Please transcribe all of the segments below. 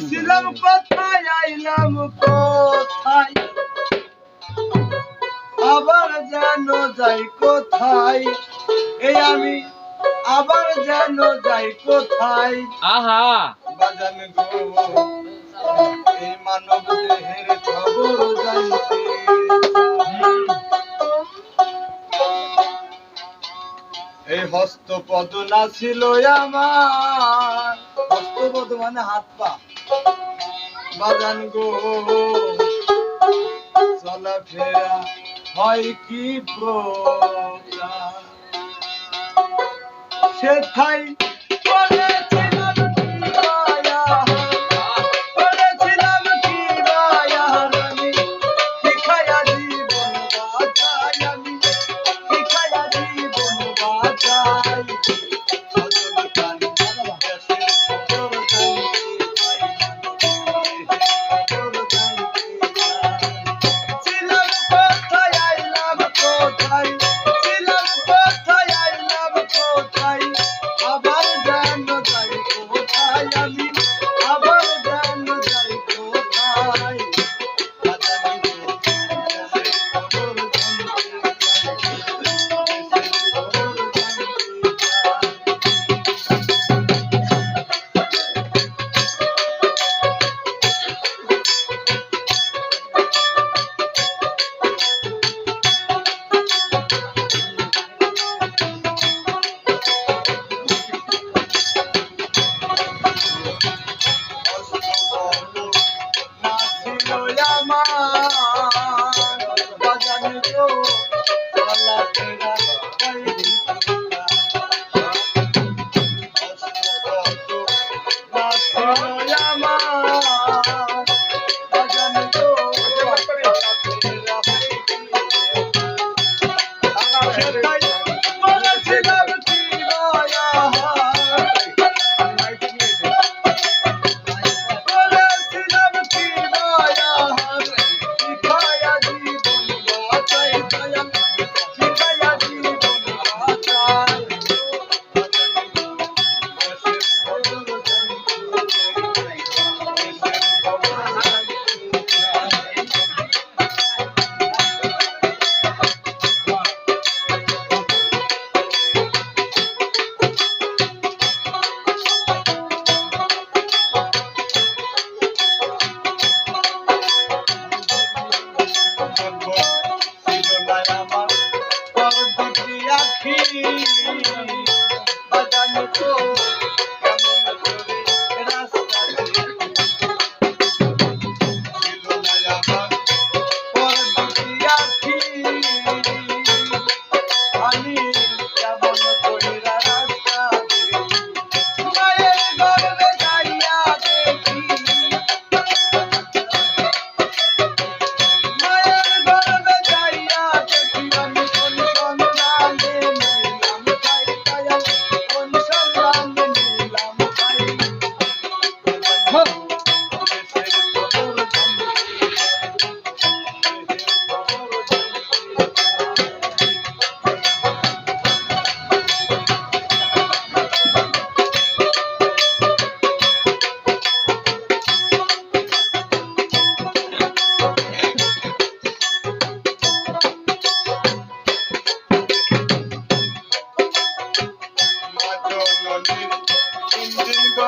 ছিলাম কোথায় আইলাম কোথায় আবার যেন যাই কোথায় এই আমি আবার যেন যাই কোথায় আহা। বাজান গো এই মানব দেহের খবর জানতে এই হস্তপদ না ছিল আমার। হস্তপদ মানে হাত পা। বাজান গো। চলাফেরা হয় কি সেথায়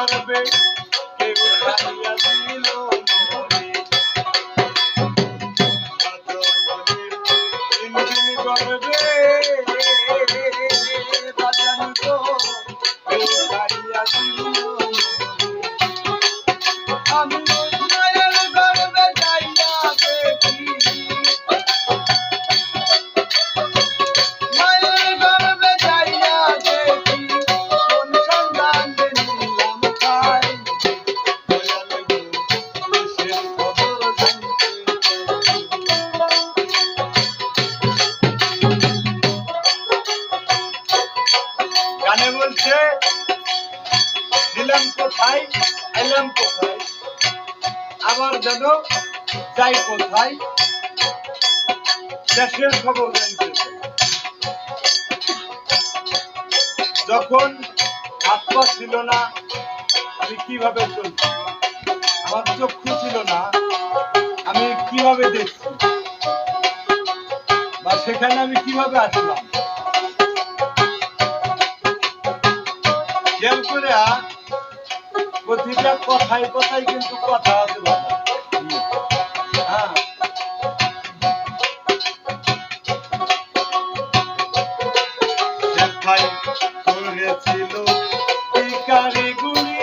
গর্ভে কেউ খাইয়া দিল গর্ভে বাজান গো, কেউ খাইয়া দিল গেলাম কোথায়? আবার যেন যাই কোথায় দেশের খবর জানতে যখন আত্মা ছিল না, আমি কীভাবে চলছি? আমার চক্ষু ছিল না, আমি কীভাবে দেখছি? বা সেখানে আমি কীভাবে আসলাম? খেয়াল করে প্রতিটা কথায় কথায় কিন্তু কথা আছে হ্যাঁ। করেছিল শিকারে গুলি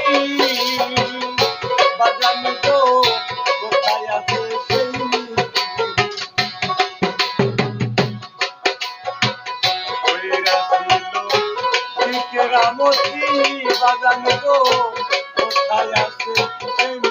বাজানো তো কোথায় আছে সেই রামতি বাজানো তো কোথায় আছে